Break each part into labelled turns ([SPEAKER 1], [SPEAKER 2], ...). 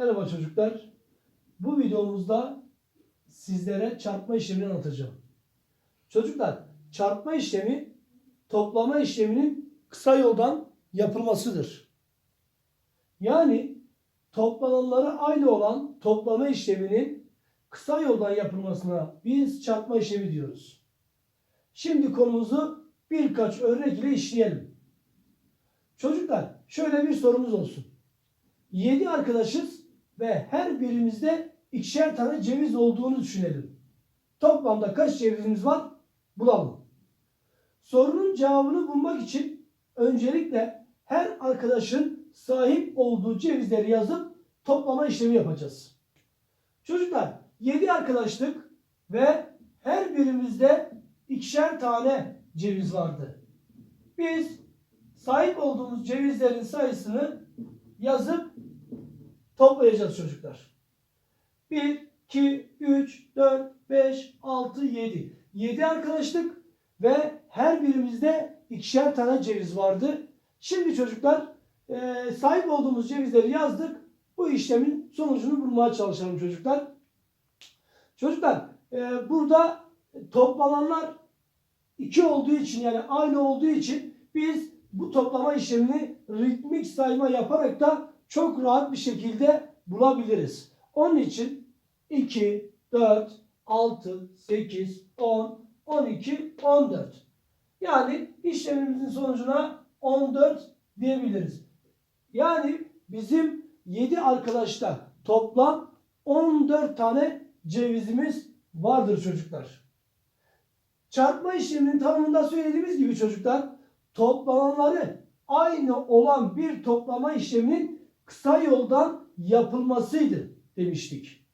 [SPEAKER 1] Merhaba çocuklar. Bu videomuzda sizlere çarpma işlemini anlatacağım. Çocuklar, çarpma işlemi toplama işleminin kısa yoldan yapılmasıdır. Yani toplananları aynı olan toplama işleminin kısa yoldan yapılmasına biz çarpma işlemi diyoruz. Şimdi konumuzu birkaç örnek ile işleyelim. Çocuklar, şöyle bir sorumuz olsun. 7 arkadaşız ve her birimizde ikişer tane ceviz olduğunu düşünelim. Toplamda kaç cevizimiz var? Bulalım. Sorunun cevabını bulmak için öncelikle her arkadaşın sahip olduğu cevizleri yazıp toplama işlemi yapacağız. Çocuklar 7 arkadaşlık ve her birimizde ikişer tane ceviz vardı. Biz sahip olduğumuz cevizlerin sayısını yazıp toplayacağız çocuklar. 1, 2, 3, 4, 5, 6, 7. 7 arkadaşlık ve her birimizde ikişer tane ceviz vardı. Şimdi çocuklar e, sahip olduğumuz cevizleri yazdık. Bu işlemin sonucunu bulmaya çalışalım çocuklar. Çocuklar e, burada toplananlar 2 olduğu için yani aynı olduğu için biz bu toplama işlemini ritmik sayma yaparak da çok rahat bir şekilde bulabiliriz. Onun için 2, 4, 6, 8, 10, 12, 14. Yani işlemimizin sonucuna 14 diyebiliriz. Yani bizim 7 arkadaşta toplam 14 tane cevizimiz vardır çocuklar. Çarpma işleminin tanımında söylediğimiz gibi çocuklar toplananları aynı olan bir toplama işleminin kısa yoldan yapılmasıydı demiştik.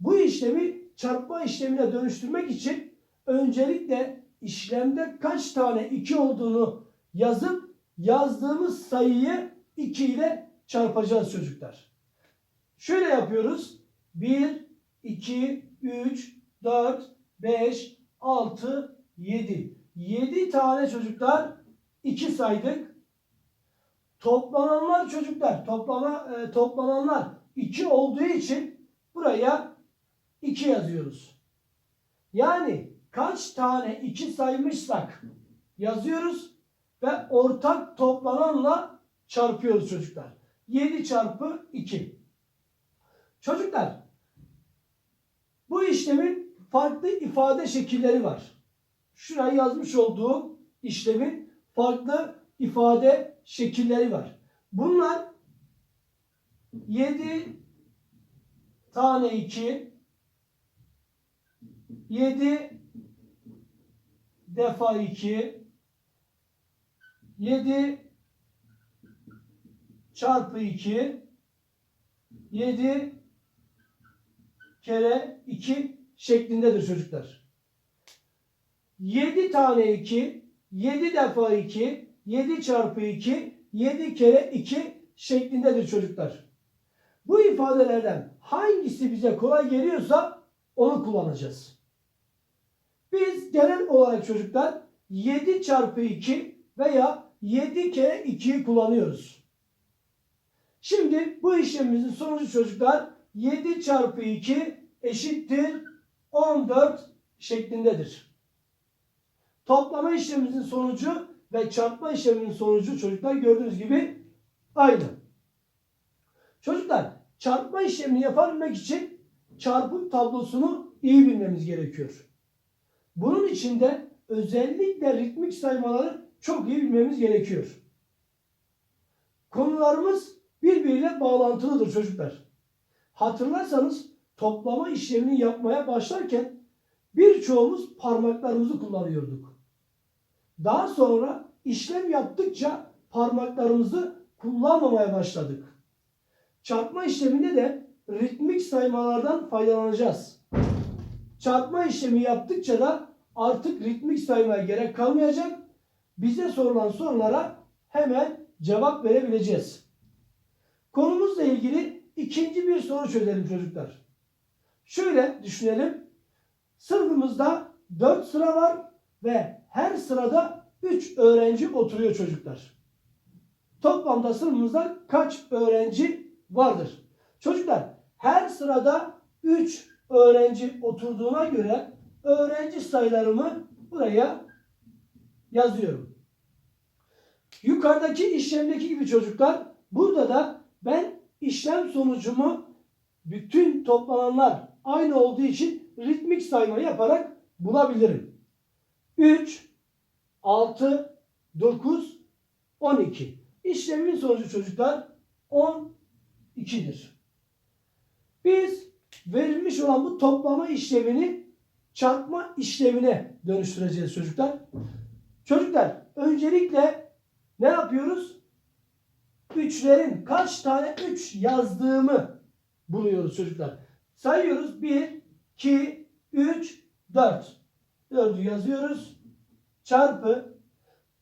[SPEAKER 1] Bu işlemi çarpma işlemine dönüştürmek için öncelikle işlemde kaç tane 2 olduğunu yazıp yazdığımız sayıyı 2 ile çarpacağız çocuklar. Şöyle yapıyoruz. 1, 2, 3, 4, 5, 6, 7. 7 tane çocuklar 2 saydık. Toplananlar çocuklar, toplama e, toplananlar 2 olduğu için buraya 2 yazıyoruz. Yani kaç tane 2 saymışsak yazıyoruz ve ortak toplananla çarpıyoruz çocuklar. 7 çarpı 2. Çocuklar bu işlemin farklı ifade şekilleri var. Şuraya yazmış olduğum işlemin farklı ifade şekilleri var. Bunlar 7 tane 2 7 defa 2 7 çarpı 2 7 kere 2 şeklindedir çocuklar. 7 tane 2 7 defa 2 7 çarpı 2 7 kere 2 şeklindedir çocuklar. Bu ifadelerden hangisi bize kolay geliyorsa onu kullanacağız. Biz genel olarak çocuklar 7 çarpı 2 veya 7 kere 2'yi kullanıyoruz. Şimdi bu işlemimizin sonucu çocuklar 7 çarpı 2 eşittir 14 şeklindedir. Toplama işlemimizin sonucu ve çarpma işleminin sonucu çocuklar gördüğünüz gibi aynı. Çocuklar çarpma işlemini yapabilmek için çarpım tablosunu iyi bilmemiz gerekiyor. Bunun için de özellikle ritmik saymaları çok iyi bilmemiz gerekiyor. Konularımız birbiriyle bağlantılıdır çocuklar. Hatırlarsanız toplama işlemini yapmaya başlarken birçoğumuz parmaklarımızı kullanıyorduk. Daha sonra işlem yaptıkça parmaklarımızı kullanmamaya başladık. Çarpma işleminde de ritmik saymalardan faydalanacağız. Çarpma işlemi yaptıkça da artık ritmik saymaya gerek kalmayacak. Bize sorulan sorulara hemen cevap verebileceğiz. Konumuzla ilgili ikinci bir soru çözelim çocuklar. Şöyle düşünelim. Sınıfımızda 4 sıra var ve her sırada 3 öğrenci oturuyor çocuklar. Toplamda sınıfımızda kaç öğrenci vardır? Çocuklar her sırada 3 öğrenci oturduğuna göre öğrenci sayılarımı buraya yazıyorum. Yukarıdaki işlemdeki gibi çocuklar burada da ben işlem sonucumu bütün toplananlar aynı olduğu için ritmik sayma yaparak bulabilirim. 3, 6, 9, 12. İşlemin sonucu çocuklar 12'dir. Biz verilmiş olan bu toplama işlemini çarpma işlemine dönüştüreceğiz çocuklar. Çocuklar öncelikle ne yapıyoruz? Üçlerin kaç tane 3 yazdığımı buluyoruz çocuklar. Sayıyoruz. 1, 2, 3, 4. 4'ü yazıyoruz. Çarpı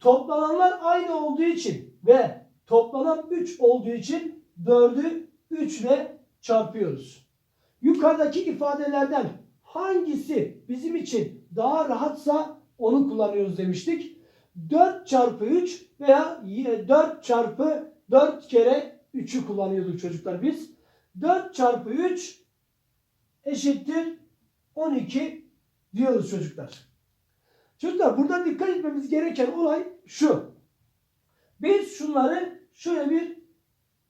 [SPEAKER 1] toplananlar aynı olduğu için ve toplanan 3 olduğu için 4'ü 3 ile çarpıyoruz. Yukarıdaki ifadelerden hangisi bizim için daha rahatsa onu kullanıyoruz demiştik. 4 çarpı 3 veya 4 çarpı 4 kere 3'ü kullanıyorduk çocuklar biz. 4 çarpı 3 eşittir 12 diyoruz çocuklar. Çocuklar burada dikkat etmemiz gereken olay şu. Biz şunları şöyle bir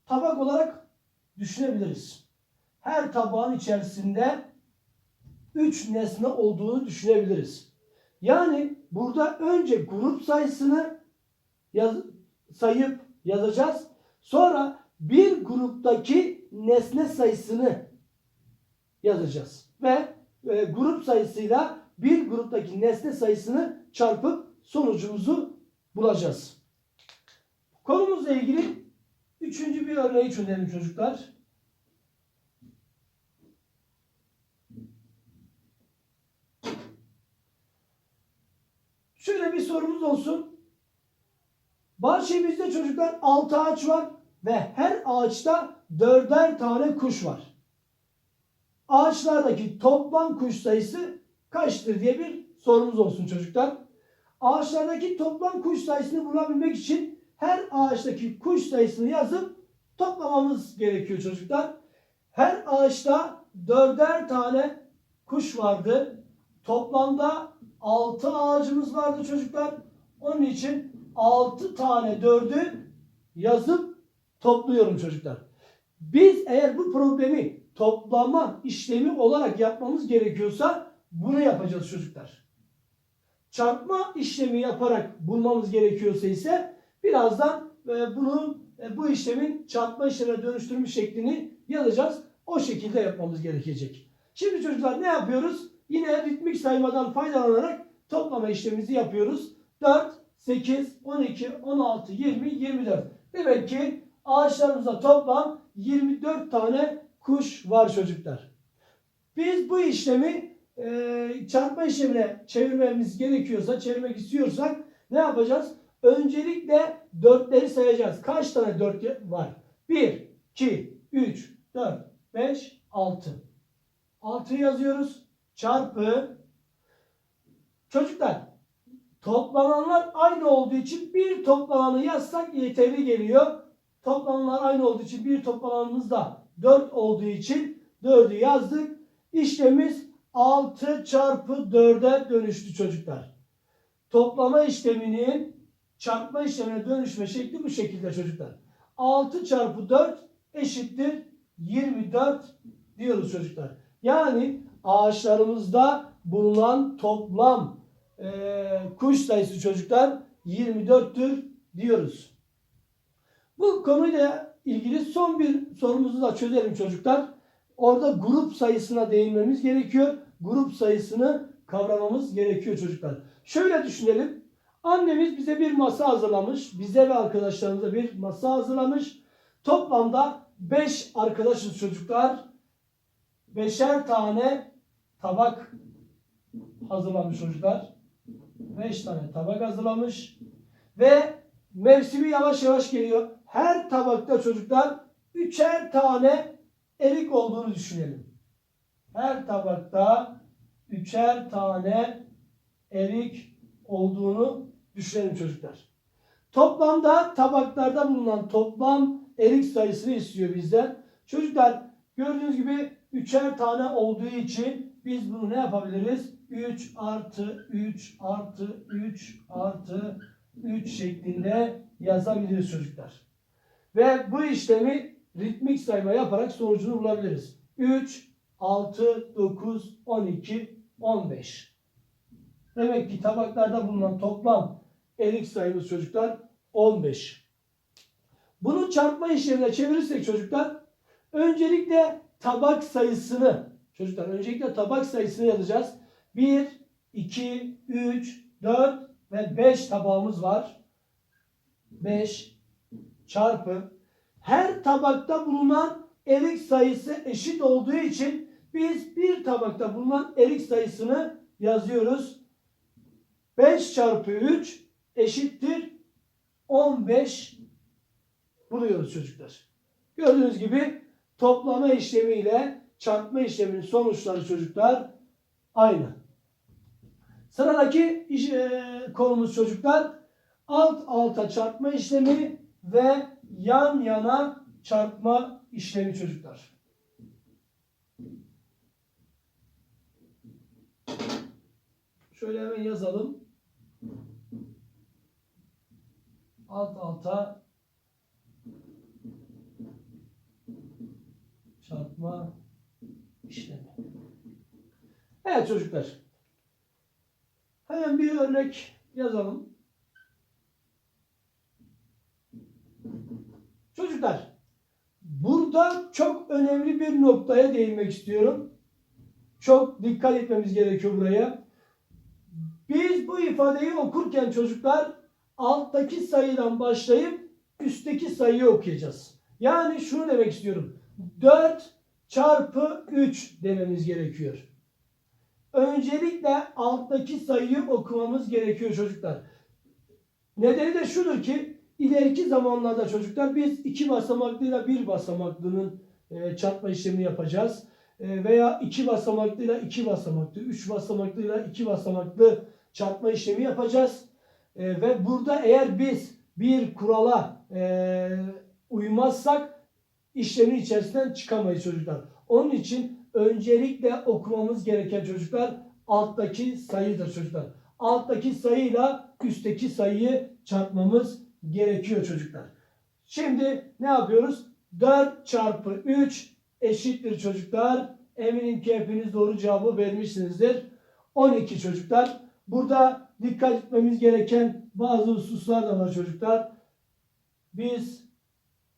[SPEAKER 1] tabak olarak düşünebiliriz. Her tabağın içerisinde 3 nesne olduğunu düşünebiliriz. Yani burada önce grup sayısını yaz, sayıp yazacağız. Sonra bir gruptaki nesne sayısını yazacağız. Ve e, grup sayısıyla bir gruptaki nesne sayısını çarpıp sonucumuzu bulacağız. Konumuzla ilgili üçüncü bir örneği çözelim çocuklar. Şöyle bir sorumuz olsun. Bahçemizde çocuklar 6 ağaç var ve her ağaçta dörder tane kuş var. Ağaçlardaki toplam kuş sayısı kaçtır diye bir sorumuz olsun çocuklar. Ağaçlardaki toplam kuş sayısını bulabilmek için her ağaçtaki kuş sayısını yazıp toplamamız gerekiyor çocuklar. Her ağaçta dörder tane kuş vardı. Toplamda 6 ağacımız vardı çocuklar. Onun için 6 tane 4'ü yazıp topluyorum çocuklar. Biz eğer bu problemi toplama işlemi olarak yapmamız gerekiyorsa bunu yapacağız çocuklar. Çarpma işlemi yaparak bulmamız gerekiyorsa ise birazdan e, bunu e, bu işlemin çarpma işlemine dönüştürme şeklini yazacağız. O şekilde yapmamız gerekecek. Şimdi çocuklar ne yapıyoruz? Yine ritmik saymadan faydalanarak toplama işlemimizi yapıyoruz. 4, 8, 12, 16, 20, 24. Demek ki ağaçlarımızda toplam 24 tane kuş var çocuklar. Biz bu işlemi e, çarpma işlemine çevirmemiz gerekiyorsa, çevirmek istiyorsak ne yapacağız? Öncelikle dörtleri sayacağız. Kaç tane dört var? 1, 2, 3, 4, 5, 6. 6 yazıyoruz. Çarpı. Çocuklar toplananlar aynı olduğu için bir toplananı yazsak yeterli geliyor. Toplananlar aynı olduğu için bir toplananımız da 4 olduğu için 4'ü yazdık. İşlemimiz 6 çarpı 4'e dönüştü çocuklar. Toplama işleminin çarpma işlemine dönüşme şekli bu şekilde çocuklar. 6 çarpı 4 eşittir 24 diyoruz çocuklar. Yani ağaçlarımızda bulunan toplam e, kuş sayısı çocuklar 24'tür diyoruz. Bu konuyla ilgili son bir sorumuzu da çözelim çocuklar. Orada grup sayısına değinmemiz gerekiyor. Grup sayısını kavramamız gerekiyor çocuklar. Şöyle düşünelim. Annemiz bize bir masa hazırlamış. Bize ve arkadaşlarımıza bir masa hazırlamış. Toplamda 5 arkadaşız çocuklar. Beşer tane tabak hazırlamış çocuklar. 5 tane tabak hazırlamış. Ve mevsimi yavaş yavaş geliyor. Her tabakta çocuklar üçer tane erik olduğunu düşünelim. Her tabakta üçer tane erik olduğunu düşünelim çocuklar. Toplamda tabaklarda bulunan toplam erik sayısını istiyor bizden. Çocuklar Gördüğünüz gibi üçer tane olduğu için biz bunu ne yapabiliriz? 3 artı 3 artı 3 artı 3 şeklinde yazabiliriz çocuklar. Ve bu işlemi ritmik sayma yaparak sonucunu bulabiliriz. 3, 6, 9, 12, 15. Demek ki tabaklarda bulunan toplam erik sayımız çocuklar 15. Bunu çarpma işlemine çevirirsek çocuklar öncelikle tabak sayısını çocuklar öncelikle tabak sayısını yazacağız. 1, 2, 3, 4 ve 5 tabağımız var. 5 çarpı her tabakta bulunan erik sayısı eşit olduğu için biz bir tabakta bulunan erik sayısını yazıyoruz. 5 çarpı 3 eşittir 15 buluyoruz çocuklar. Gördüğünüz gibi toplama işlemiyle çarpma işleminin sonuçları çocuklar aynı. Sıradaki iş, e, konumuz çocuklar alt alta çarpma işlemi ve yan yana çarpma işlemi çocuklar. Şöyle hemen yazalım. Alt alta çarpma işlemi. Evet çocuklar. Hemen bir örnek yazalım. Çocuklar, burada çok önemli bir noktaya değinmek istiyorum. Çok dikkat etmemiz gerekiyor buraya. Biz bu ifadeyi okurken çocuklar alttaki sayıdan başlayıp üstteki sayıyı okuyacağız. Yani şunu demek istiyorum. 4 çarpı 3 dememiz gerekiyor. Öncelikle alttaki sayıyı okumamız gerekiyor çocuklar. Nedeni de şudur ki ileriki zamanlarda çocuklar biz iki basamaklıyla bir basamaklının e, çarpma işlemini yapacağız. E, veya iki basamaklıyla iki basamaklı, üç basamaklıyla iki basamaklı çarpma işlemi yapacağız. E, ve burada eğer biz bir kurala e, uymazsak işlemin içerisinden çıkamayız çocuklar. Onun için öncelikle okumamız gereken çocuklar alttaki sayıdır çocuklar. Alttaki sayıyla üstteki sayıyı çarpmamız gerekiyor çocuklar. Şimdi ne yapıyoruz? 4 çarpı 3 eşittir çocuklar. Eminim ki hepiniz doğru cevabı vermişsinizdir. 12 çocuklar. Burada dikkat etmemiz gereken bazı hususlar da var çocuklar. Biz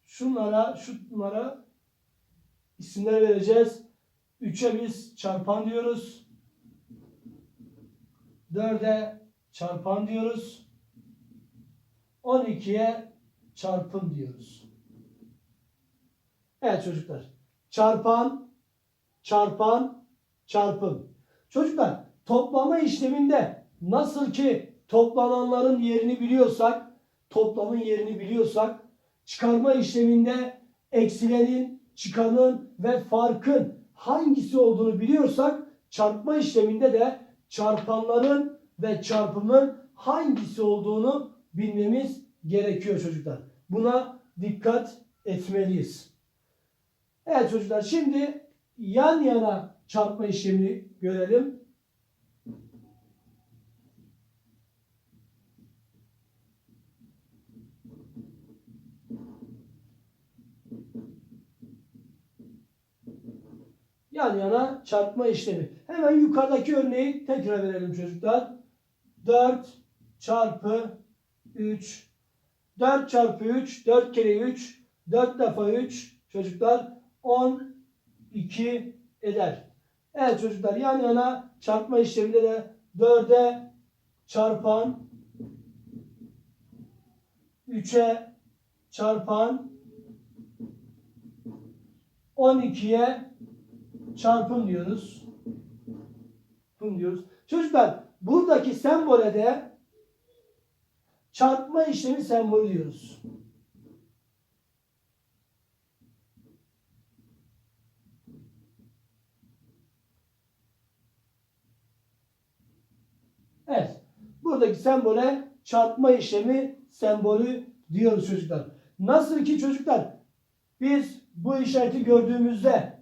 [SPEAKER 1] şunlara, şunlara isimler vereceğiz. 3'e biz çarpan diyoruz. 4'e çarpan diyoruz. 12'ye çarpım diyoruz. Evet çocuklar. Çarpan, çarpan, çarpım. Çocuklar toplama işleminde nasıl ki toplananların yerini biliyorsak, toplamın yerini biliyorsak, çıkarma işleminde eksilenin, çıkanın ve farkın hangisi olduğunu biliyorsak, çarpma işleminde de çarpanların ve çarpımın hangisi olduğunu bilmemiz gerekiyor çocuklar. Buna dikkat etmeliyiz. Evet çocuklar şimdi yan yana çarpma işlemini görelim. Yan yana çarpma işlemi. Hemen yukarıdaki örneği tekrar verelim çocuklar. 4 çarpı 3 4 çarpı 3 4 kere 3 4 defa 3 çocuklar 12 eder. Evet çocuklar yan yana çarpma işleminde de 4'e çarpan 3'e çarpan 12'ye çarpım diyoruz. Çarpım diyoruz. Çocuklar buradaki sembole de çarpma işlemi sembolü diyoruz. Evet. Buradaki sembole çarpma işlemi sembolü diyoruz çocuklar. Nasıl ki çocuklar biz bu işareti gördüğümüzde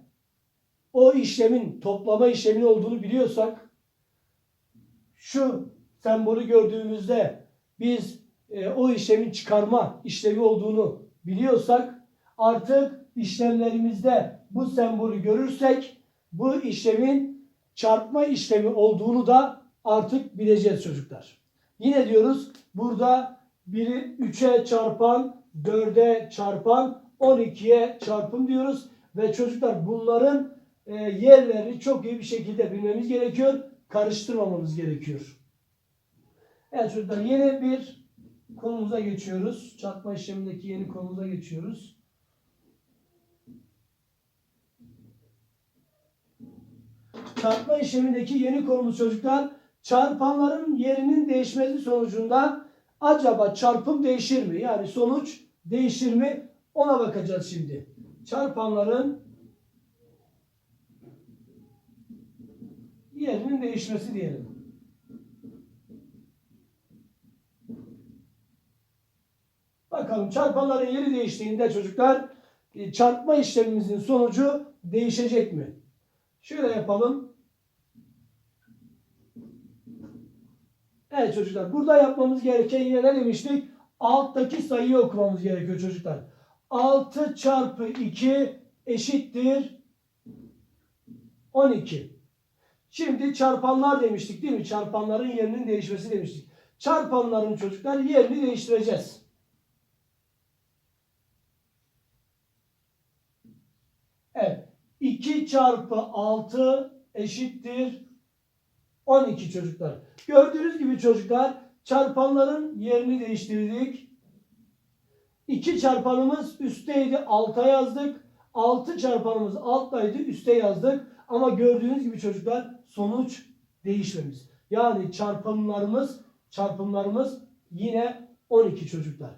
[SPEAKER 1] o işlemin toplama işlemi olduğunu biliyorsak şu sembolü gördüğümüzde biz e, o işlemin çıkarma işlevi olduğunu biliyorsak artık işlemlerimizde bu sembolü görürsek bu işlemin çarpma işlemi olduğunu da artık bileceğiz çocuklar. Yine diyoruz burada biri 3'e çarpan, 4'e çarpan, 12'ye çarpım diyoruz. Ve çocuklar bunların e, yerlerini çok iyi bir şekilde bilmemiz gerekiyor. Karıştırmamamız gerekiyor. Evet çocuklar yeni bir konumuza geçiyoruz. Çarpma işlemindeki yeni konumuza geçiyoruz. Çarpma işlemindeki yeni konumuz çocuklar çarpanların yerinin değişmesi sonucunda acaba çarpım değişir mi? Yani sonuç değişir mi? Ona bakacağız şimdi. Çarpanların yerinin değişmesi diyelim. Bakalım çarpanların yeri değiştiğinde çocuklar e, çarpma işlemimizin sonucu değişecek mi? Şöyle yapalım. Evet çocuklar burada yapmamız gereken yine ne demiştik? Alttaki sayıyı okumamız gerekiyor çocuklar. 6 çarpı 2 eşittir 12. Şimdi çarpanlar demiştik değil mi? Çarpanların yerinin değişmesi demiştik. Çarpanların çocuklar yerini değiştireceğiz. Evet. 2 çarpı 6 eşittir 12 çocuklar. Gördüğünüz gibi çocuklar çarpanların yerini değiştirdik. 2 çarpanımız üstteydi alta yazdık. 6 çarpanımız alttaydı üste yazdık. Ama gördüğünüz gibi çocuklar sonuç değişmemiş. Yani çarpımlarımız çarpımlarımız yine 12 çocuklar.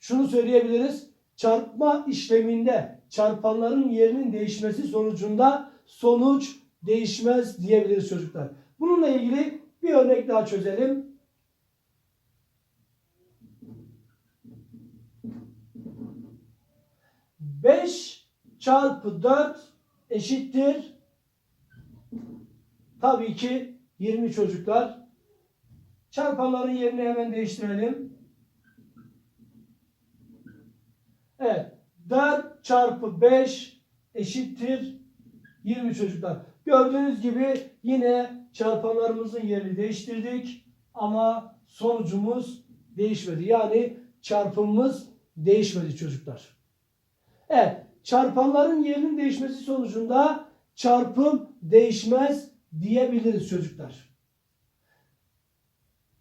[SPEAKER 1] Şunu söyleyebiliriz. Çarpma işleminde çarpanların yerinin değişmesi sonucunda sonuç değişmez diyebiliriz çocuklar. Bununla ilgili bir örnek daha çözelim. Beş çarpı dört eşittir. Tabii ki 20 çocuklar. Çarpanların yerini hemen değiştirelim. Evet. 4 çarpı 5 eşittir 20 çocuklar. Gördüğünüz gibi yine çarpanlarımızın yerini değiştirdik ama sonucumuz değişmedi. Yani çarpımımız değişmedi çocuklar. Evet, çarpanların yerinin değişmesi sonucunda çarpım değişmez diyebiliriz çocuklar.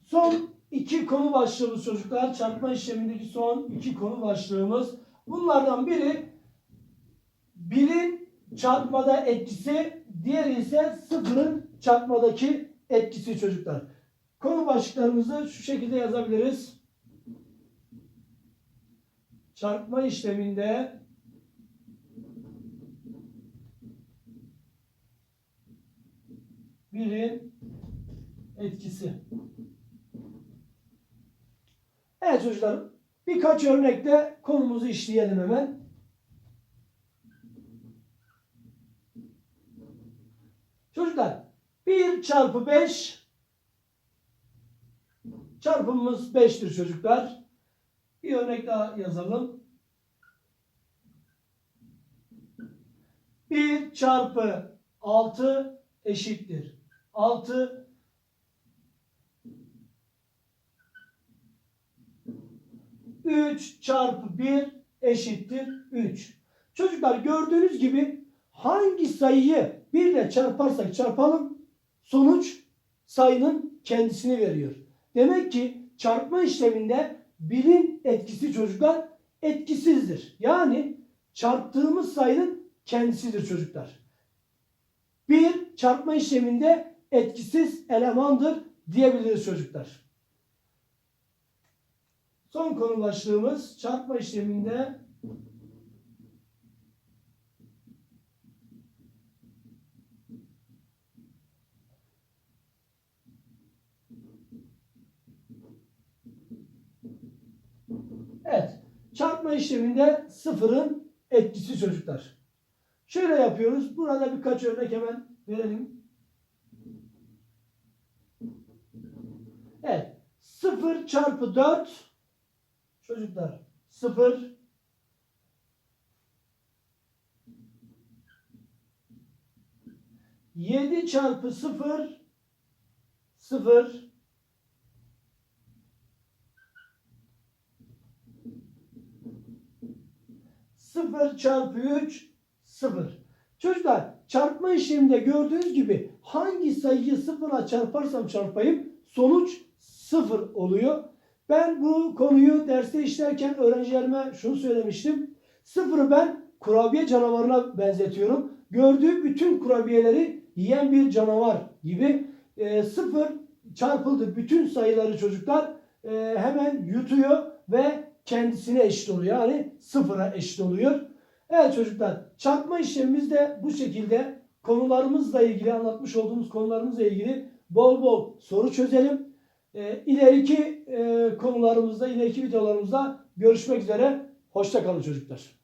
[SPEAKER 1] Son iki konu başlığımız çocuklar. Çarpma işlemindeki son iki konu başlığımız. Bunlardan biri birin çarpmada etkisi, diğeri ise sıfırın çarpmadaki etkisi çocuklar. Konu başlıklarımızı şu şekilde yazabiliriz. Çarpma işleminde birin etkisi. Evet çocuklar birkaç örnekle konumuzu işleyelim hemen. Çocuklar 1 çarpı 5 çarpımımız 5'tir çocuklar. Bir örnek daha yazalım. 1 çarpı 6 eşittir. 6 3 çarpı 1 eşittir 3. Çocuklar gördüğünüz gibi hangi sayıyı 1 ile çarparsak çarpalım sonuç sayının kendisini veriyor. Demek ki çarpma işleminde birin etkisi çocuklar etkisizdir. Yani çarptığımız sayının kendisidir çocuklar. Bir çarpma işleminde etkisiz elemandır diyebiliriz çocuklar. Son konu başlığımız çarpma işleminde Evet. Çarpma işleminde sıfırın etkisi çocuklar. Şöyle yapıyoruz. Burada birkaç örnek hemen verelim. Evet. 0 çarpı 4 çocuklar 0 7 çarpı 0 0 0 çarpı 3 0. Çocuklar çarpma işleminde gördüğünüz gibi hangi sayıyı sıfıra çarparsam çarpayım sonuç 0 oluyor. Ben bu konuyu derste işlerken öğrencilerime şunu söylemiştim. Sıfırı ben kurabiye canavarına benzetiyorum. Gördüğü bütün kurabiyeleri yiyen bir canavar gibi. E, sıfır çarpıldı bütün sayıları çocuklar e, hemen yutuyor ve kendisine eşit oluyor. Yani sıfıra eşit oluyor. Evet çocuklar çarpma işlemimiz de bu şekilde konularımızla ilgili anlatmış olduğumuz konularımızla ilgili bol bol soru çözelim. E, ileriki e, konularımızda, ileriki videolarımızda görüşmek üzere. Hoşça kalın çocuklar.